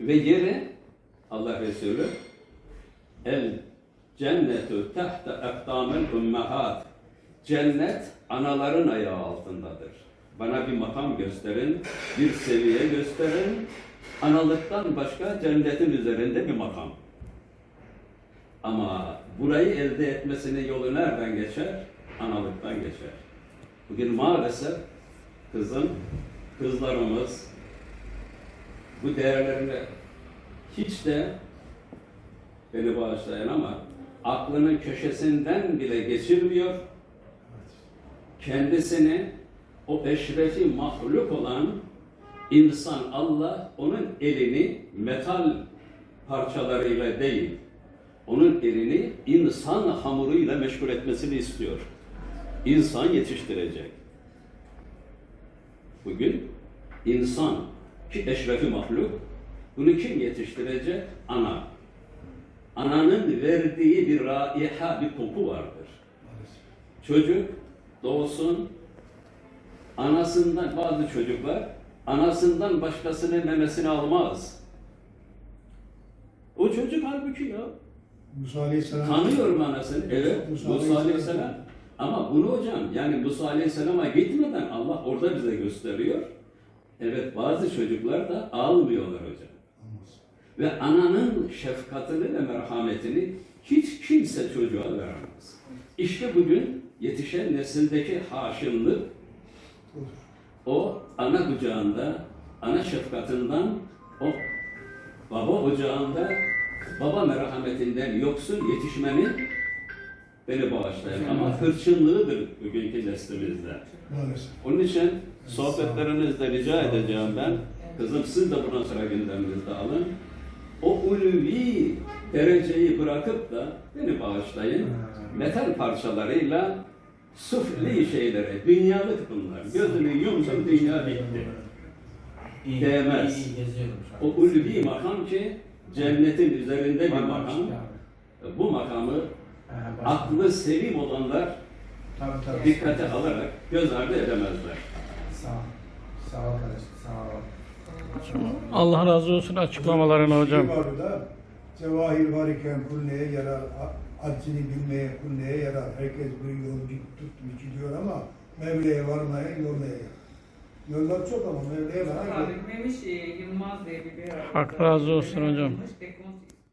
Ve yeri Allah Resulü el cennetu tahta akdamel ummahat cennet anaların ayağı altındadır. Bana bir makam gösterin, bir seviye gösterin. Analıktan başka cennetin üzerinde bir makam. Ama burayı elde etmesinin yolu nereden geçer? Analıktan geçer. Bugün maalesef kızım, kızlarımız bu değerlerini hiç de beni bağışlayın ama aklının köşesinden bile geçirmiyor. Kendisini o eşrefi mahluk olan insan Allah onun elini metal parçalarıyla değil, onun elini insan hamuruyla meşgul etmesini istiyor. İnsan yetiştirecek. Bugün insan ki eşrefi mahluk bunu kim yetiştirecek? Ana. Ananın verdiği bir raiha, bir koku vardır. Çocuk doğsun, anasından bazı çocuklar anasından başkasının memesini almaz. O çocuk halbuki ya Musa Aleyhisselam tanıyorum anasını. Evet, Musa Musa. Aleyhisselam. Ama bunu hocam yani Musa Aleyhisselam'a gitmeden Allah orada bize gösteriyor. Evet bazı çocuklar da almıyorlar hocam. Ve ananın şefkatini ve merhametini hiç kimse çocuğa veremez. İşte bugün yetişen nesildeki haşimlik o ana kucağında, ana şefkatinden, o baba ocağında, baba merhametinden yoksun yetişmenin beni bağışlayın ama hırçınlığıdır bugünkü neslimizde. Maalesef. Onun için sohbetlerinizde rica edeceğim ben, kızım siz de bundan sonra gündeminizde alın. O ulvi dereceyi bırakıp da beni bağışlayın. Metal parçalarıyla sufli şeylere, dünyalık bunlar. Gözünü yumsun dünya bitti. Değmez. O ulvi makam ki cennetin üzerinde bir makam. Bu makamı. Aklı selim olanlar Tabii tabii. dikkate alarak göz ardı edemezler. Sağ ol. Sağ ol kardeşim. Sağ ol. Allah razı olsun açıklamalarına hocam. Şey da, cevahir var iken kul neye yarar, a- aczini bilmeye kul neye yarar. Herkes bir yolcu tutmuş gidiyor ama Mevle'ye varmaya yol neye yarar. Yollar çok ama Mevle'ye varan Memiş e, Yılmaz diye bir. Hak razı olsun hocam.